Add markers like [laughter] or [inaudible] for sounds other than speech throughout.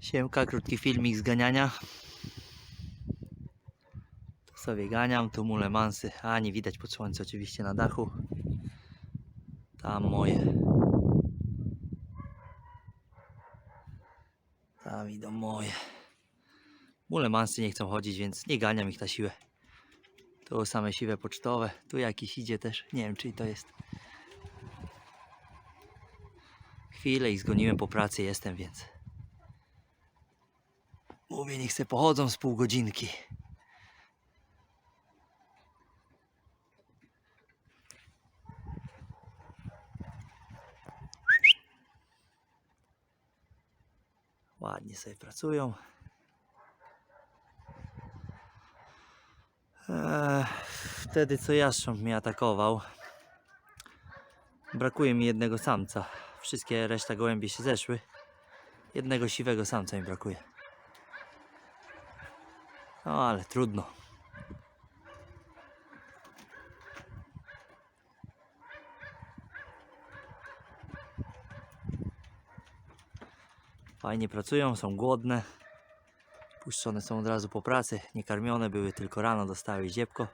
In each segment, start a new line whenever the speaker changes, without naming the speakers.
Siemka, krótki filmik z ganiania. Tu sobie ganiam, tu mule mansy. A, nie widać pod słońce oczywiście na dachu. Tam moje. Tam idą moje. Mule mansy nie chcą chodzić, więc nie ganiam ich na siłę. Tu same siwe pocztowe. Tu jakiś idzie też. Nie wiem, czyj to jest. Chwilę ich zgoniłem po pracy, jestem więc. Mówię, niech se pochodzą z pół godzinki. Ładnie sobie pracują. Eee, wtedy co jastrząb mnie atakował, brakuje mi jednego samca. Wszystkie reszta gołębie się zeszły. Jednego siwego samca mi brakuje. No ale trudno. Fajnie pracują, są głodne. Puszczone są od razu po pracy. Nie karmione były, tylko rano dostały ziepko.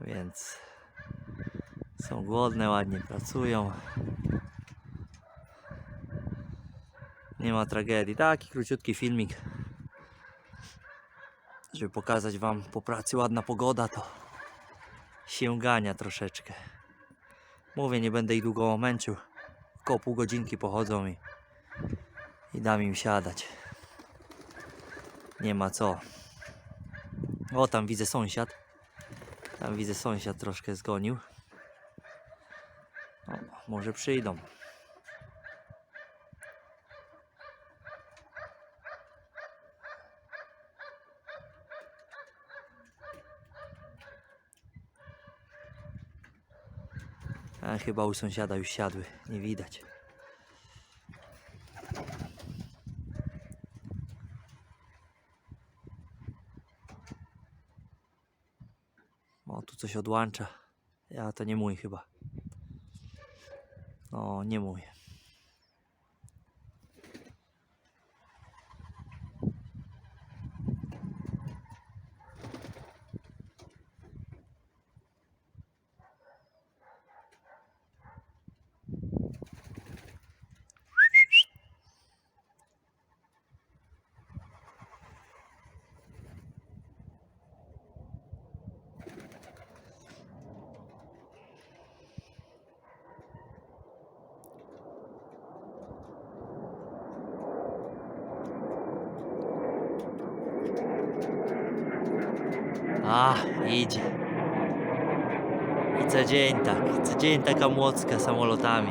Więc są głodne, ładnie pracują. Nie ma tragedii. Taki króciutki filmik żeby pokazać Wam po pracy ładna pogoda, to się gania troszeczkę. Mówię, nie będę ich długo męczył. Około pół godzinki pochodzą i, i dam im siadać. Nie ma co. O, tam widzę sąsiad. Tam widzę sąsiad troszkę zgonił. O, może przyjdą. A chyba u sąsiada już siadły, nie widać. O, tu coś odłącza. Ja to nie mój chyba. No, nie mój. A, idzie. I co dzień tak, co dzień taka młocka samolotami.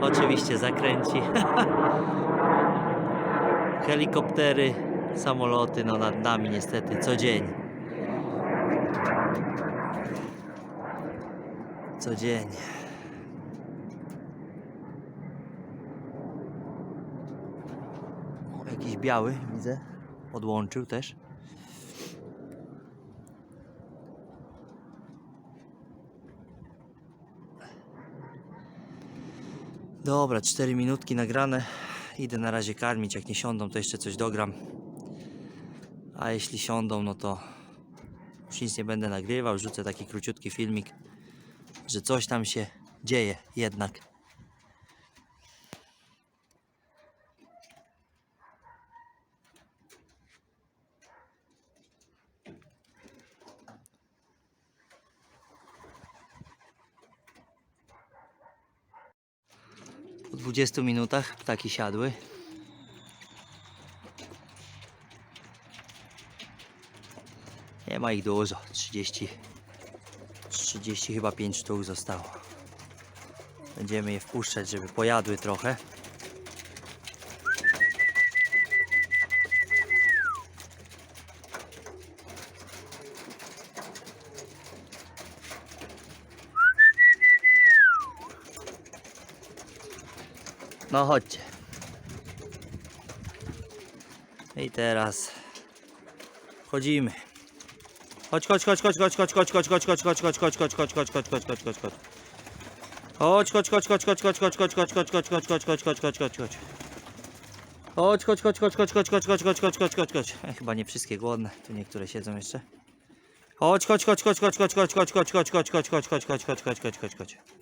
Oczywiście zakręci. [laughs] Helikoptery, samoloty, no nad nami niestety co dzień. Co dzień. Jakiś biały widzę. Odłączył też. Dobra, 4 minutki nagrane. Idę na razie karmić. Jak nie siądą, to jeszcze coś dogram. A jeśli siądą, no to już nic nie będę nagrywał. Rzucę taki króciutki filmik, że coś tam się dzieje jednak. 20 minutach ptaki siadły. Nie ma ich dużo, 30, 30 chyba 5 sztuk zostało. Będziemy je wpuszczać, żeby pojadły trochę. No chodźcie. I teraz chodzimy. Chodź, chodź, chodź, chodź, chodź, chodź, chodź, chodź, chodź, chodź, chodź, chodź, chodź, chodź, chodź, chodź, chodź, chodź, chodź, chodź. Chodź, chodź, chodź, chodź, chodź, chodź, chodź, chodź, chodź, chodź, chodź, chodź, chodź, chodź, chodź, chodź, chodź, chodź. Chodź, chodź, chodź, chodź, chodź, chodź, chodź, chodź, chodź, chodź, chodź, chodź, chodź. E, Chyba nie wszystkie głodne, tu niektóre siedzą jeszcze. Chodź, chodź, chodź, chodź, chodź, chodź, chodź, chodź, chodź, chodź, chodź, chodź, chodź, chodź, chodź, chodź, chodź, chodź, chodź. Chodź, chodź,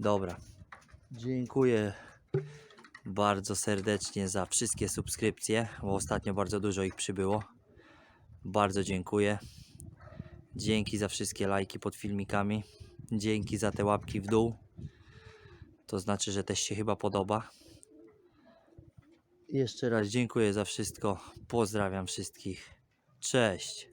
Dobra, dziękuję bardzo serdecznie za wszystkie subskrypcje, bo ostatnio bardzo dużo ich przybyło. Bardzo dziękuję. Dzięki za wszystkie lajki pod filmikami. Dzięki za te łapki w dół. To znaczy, że też się chyba podoba. Jeszcze raz dziękuję za wszystko. Pozdrawiam wszystkich. Cześć.